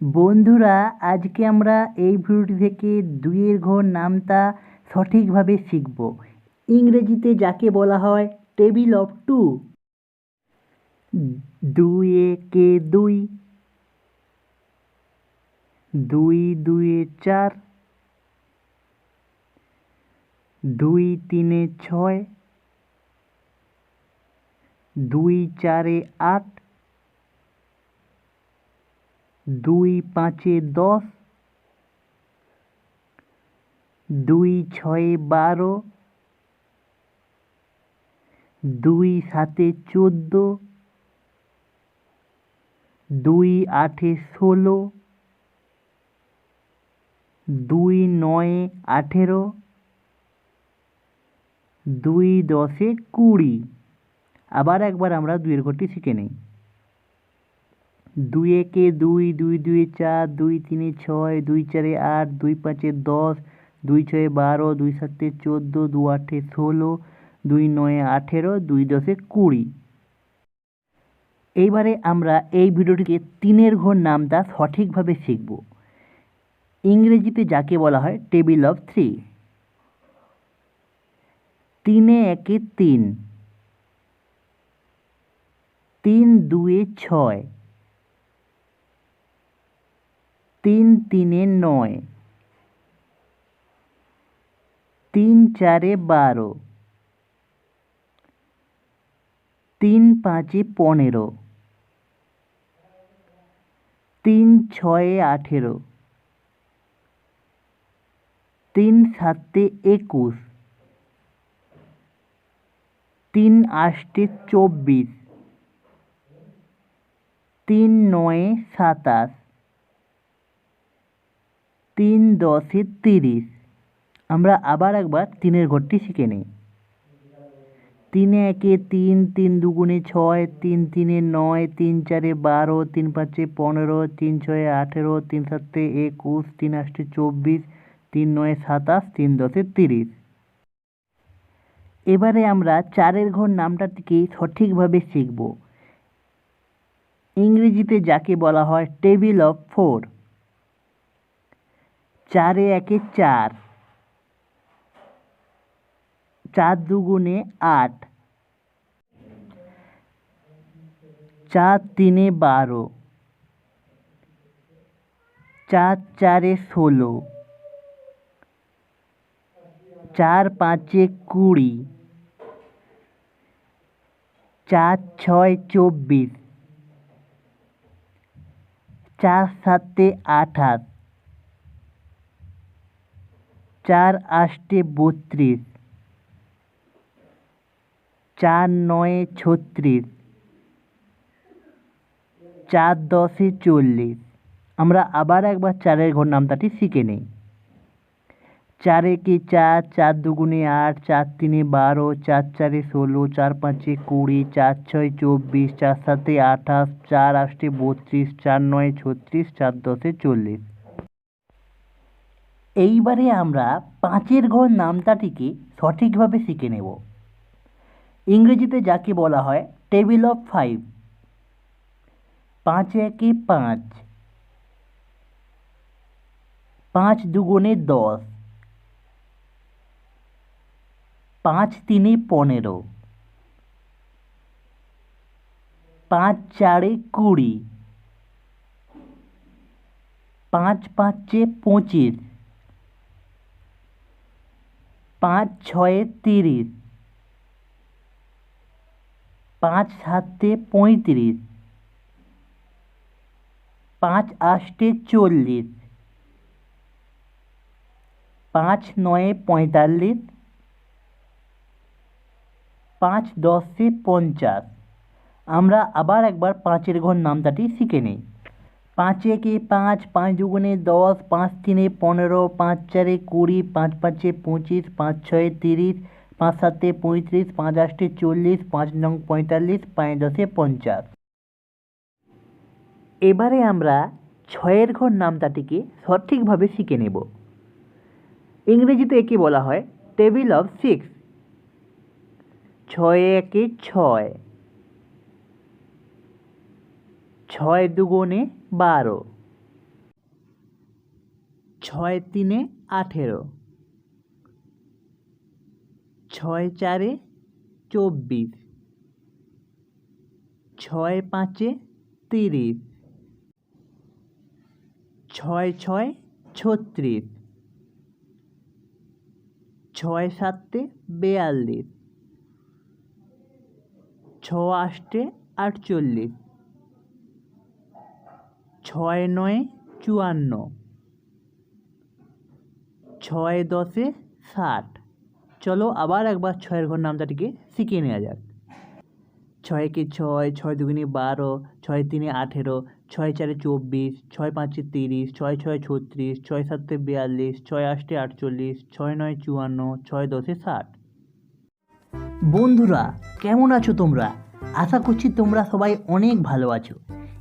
বন্ধুরা, আজকে আমরা এই ভিডিওটি থেকে দুইয়ের ঘর নামতা সঠিকভাবে শিখব। ইংরেজিতে যাকে বলা হয় টেবিল অফ টু। দুই একে দুই। দুই দুয়ে চার। দুই, তিনে ছয়। দুই, চারে আট। দুই পাঁচে দশ, দুই ছয়ে বারো, দুই সাতে চোদ্দ, দুই আটে ষোলো, দুই নয়ে আঠেরো, দুই দশে কুড়ি। আবার একবার আমরা দুইয়ের ঘরটি শিখে নিই। দুই একে দুই দুই দুয়ে চার, দুই তিনে ছয়, দুই চারে আট, দুই পাঁচে দশ, দুই ছয়ে বারো, দুই সাতে চোদ্দ, দু আটে ষোলো, দুই নয়ে আঠেরো, দুই দশে কুড়ি। এইবারে আমরা এই ভিডিওটিকে তিনের ঘর নামটা সঠিকভাবে শিখব। ইংরেজিতে যাকে বলা হয় টেবিল অফ থ্রি। তিনে একে তিন। তিন দুয়ে ছয়। তিন তিনে নয়। তিন চারে বারো। তিন পাঁচে পনেরো। তিন ছয়ে আঠেরো। তিন সাতে একুশ। তিন আষ্টে চব্বিশ। তিন নয়ে সাতাশ। তিন দশে তিরিশ। আমরা আবার একবার তিনের ঘরটি শিখে নিই। তিনে একে তিন তিন দুগুণে ছয়, তিন তিনে নয়, তিন চারে বারো, তিন পাঁচে পনেরো, তিন ছয়ে আঠেরো, তিন সাতে একুশ, তিন আষ্টে চব্বিশ, তিন নয়ে সাতাশ, তিন দশে তিরিশ। এবারে আমরা চারের ঘর নামটাটিকে সঠিকভাবে শিখব। ইংরেজিতে যাকে বলা হয় টেবিল অফ ফোর। চারে একে চার। চার দুগুণে আট। চার তিনে বারো। চার চারে ষোলো। চার পাঁচে কুড়ি। চার ছয় চব্বিশ। চার সাতে আঠাশ। চার আষ্টে বত্রিশ, চার নয়ে ছত্রিশ, চার দশে চল্লিশ। আমরা আবার একবার চারের ঘর নামতাটি শিখে নেই। চার একে চার চার দুগুণে আট, চার তিনে বারো, চার চারে ষোলো, চার পাঁচে কুড়ি, চার ছয় চব্বিশ, চার সাতে আঠাশ, চার আষ্টে বত্রিশ, চার নয় ছত্রিশ, চার দশে চল্লিশ। এইবারে আমরা পাঁচের ঘর নামতাটিকে সঠিকভাবে শিখে নেব। ইংরেজিতে যাকে বলা হয় টেবিল অফ ফাইভ। পাঁচ একে পাঁচ। পাঁচ দুগুণে দশ। পাঁচ তিনে পনেরো। পাঁচ চারে কুড়ি। পাঁচ পাঁচে পঁচিশ। পাঁচ ছয়ে তিরিশ। পাঁচ সাতে পঁয়ত্রিশ। পাঁচ আষ্টে চল্লিশ। পাঁচ নয়ে পঁয়তাল্লিশ। পাঁচ দশে পঞ্চাশ। আমরা আবার একবার পাঁচের ঘর নামতাটি শিখে নিই। পাঁচ একে পাঁচ পাঁচ দুগুণে দশ, পাঁচ তিনে পনেরো, পাঁচ চারে কুড়ি, পাঁচ পাঁচে পঁচিশ, পাঁচ ছয়ে তিরিশ, পাঁচ সাতে পঁয়ত্রিশ, পাঁচ আষ্টে চল্লিশ, পাঁচ নং পঁয়তাল্লিশ, পাঁচ দশে পঞ্চাশ। এবারে আমরা ছয়ের ঘর নামতাটিকে সঠিকভাবে শিখে নেব। ইংরেজিতে একে বলা হয় টেবিল অফ সিক্স। ছয় একে ছয়। ছয় দুগুণে বারো। ছয় তিনে আঠেরো। ছয় চারে চব্বিশ। ছয় পাঁচে তিরিশ। ছয় ছয় ছত্রিশ। ছয় সাতে বেয়াল্লিশ। ছ আষ্টে আটচল্লিশ। ছয় নয় চুয়ান্ন। ছয় দশে ষাট। চলো আবার একবার ছয়ের ঘর নামটাটিকে শিখিয়ে নেওয়া যাক। ছয় কে ছয় ছয় দুগুণে বারো, ছয় তিনে আঠেরো, ছয় চারে চব্বিশ, ছয় পাঁচে তিরিশ, ছয় ছয় ছত্রিশ, ছয় সাতে বিয়াল্লিশ, ছয় আষ্টে আটচল্লিশ, ছয় নয় চুয়ান্ন, ছয় দশে ষাট। বন্ধুরা, কেমন আছো তোমরা? আশা করছি তোমরা সবাই অনেক ভালো আছো।